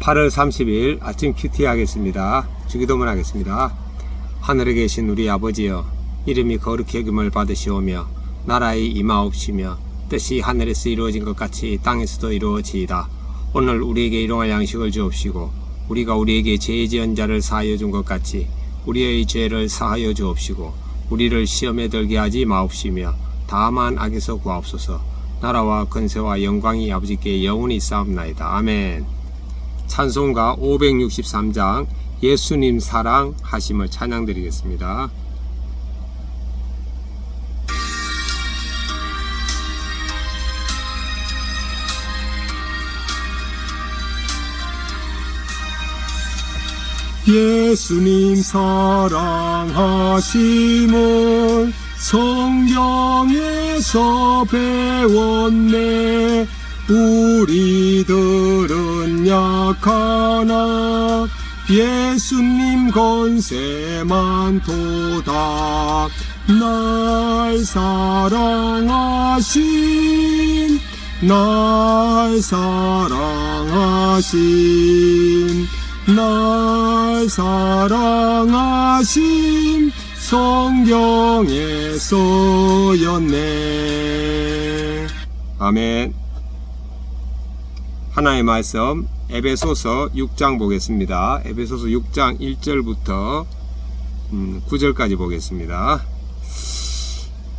8월 30일 아침 큐티 하겠습니다. 주기도문 하겠습니다. 하늘에 계신 우리 아버지여 이름이 거룩히 여김을 받으시오며 나라의 임하옵시며 뜻이 하늘에서 이루어진 것 같이 땅에서도 이루어지이다. 오늘 우리에게 일용할 양식을 주옵시고 우리가 우리에게 죄 지은 자를 사하여 준 것 같이 우리의 죄를 사하여 주옵시고 우리를 시험에 들게 하지 마옵시며 다만 악에서 구하옵소서 나라와 근세와 영광이 아버지께 영원히 싸움나이다. 아멘. 찬송가 563장 예수님 사랑 하심을 찬양드리겠습니다. 예수님 사랑하심을 성경에서 배웠네 우리들은 약하나 예수님 건세만 도다 날 사랑하신 날 사랑하신 날 사랑하신 성경에 써였네. 아멘 하나의 말씀 에베소서 6장 보겠습니다. 에베소서 6장 1절부터 9절까지 보겠습니다.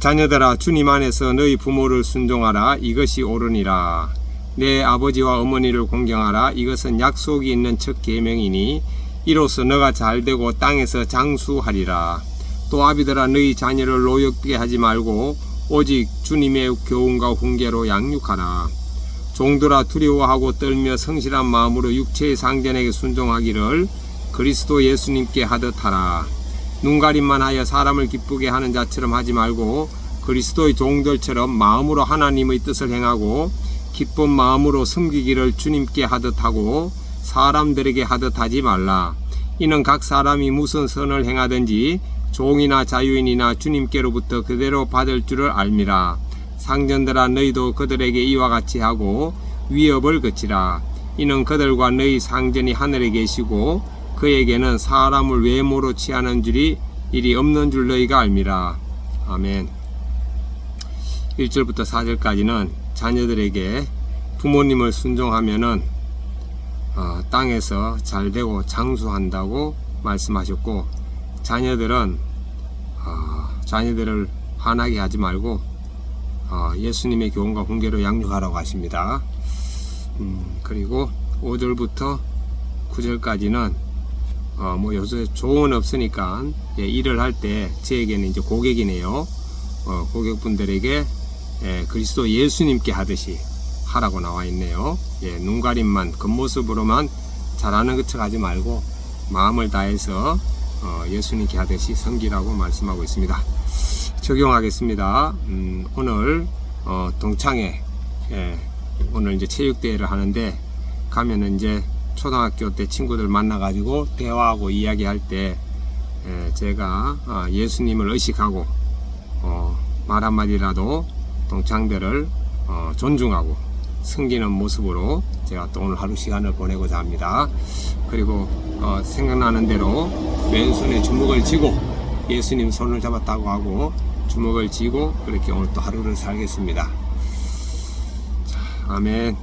자녀들아 주님 안에서 너희 부모를 순종하라. 이것이 옳으니라. 내 아버지와 어머니를 공경하라. 이것은 약속이 있는 첫 계명이니 이로써 너가 잘되고 땅에서 장수하리라. 또 아비들아 너희 자녀를 노엽게 하지 말고 오직 주님의 교훈과 훈계로 양육하라 종들아 두려워하고 떨며 성실한 마음으로 육체의 상전에게 순종하기를 그리스도 예수님께 하듯 하라. 눈가림만 하여 사람을 기쁘게 하는 자처럼 하지 말고 그리스도의 종들처럼 마음으로 하나님의 뜻을 행하고 기쁜 마음으로 섬기기를 주님께 하듯 하고 사람들에게 하듯 하지 말라. 이는 각 사람이 무슨 선을 행하든지 종이나 자유인이나 주님께로부터 그대로 받을 줄을 알미라. 상전들아 너희도 그들에게 이와 같이 하고 위협을 그치라. 이는 그들과 너희 상전이 하늘에 계시고 그에게는 사람을 외모로 취하는 줄이 일이 없는 줄 너희가 알미라. 아멘. 1절부터 4절까지는 자녀들에게 부모님을 순종하면은 어, 땅에서 잘 되고 장수한다고 말씀하셨고 자녀들은 어, 자녀들을 화나게 하지 말고 어, 예수님의 교훈과 훈계로 양육하라고 하십니다. 음, 그리고 5절부터 9절까지는 어, 뭐 요새 조언 없으니까 예, 일을 할때 저에게는 이제 고객이네요. 어, 고객분들에게 예, 그리스도 예수님께 하듯이 하라고 나와 있네요. 예, 눈 가림만 겉모습으로만 잘하는 것처럼 하지 말고 마음을 다해서 어, 예수님께 하듯이 섬기라고 말씀하고 있습니다. 적용하겠습니다. 음, 오늘 어, 동창회 예, 오늘 이제 체육대회를 하는데 가면은 이제 초등학교 때 친구들 만나가지고 대화하고 이야기할 때 예, 제가 어, 예수님을 의식하고 어, 말 한마디라도 동창들을 어, 존중하고 섬기는 모습으로 제가 또 오늘 하루 시간을 보내고자 합니다. 그리고 어, 생각나는 대로 왼손에 주먹을 쥐고 예수님 손을 잡았다고 하고 주먹을 쥐고 그렇게 오늘 또 하루를 살겠습니다. 자, 아멘.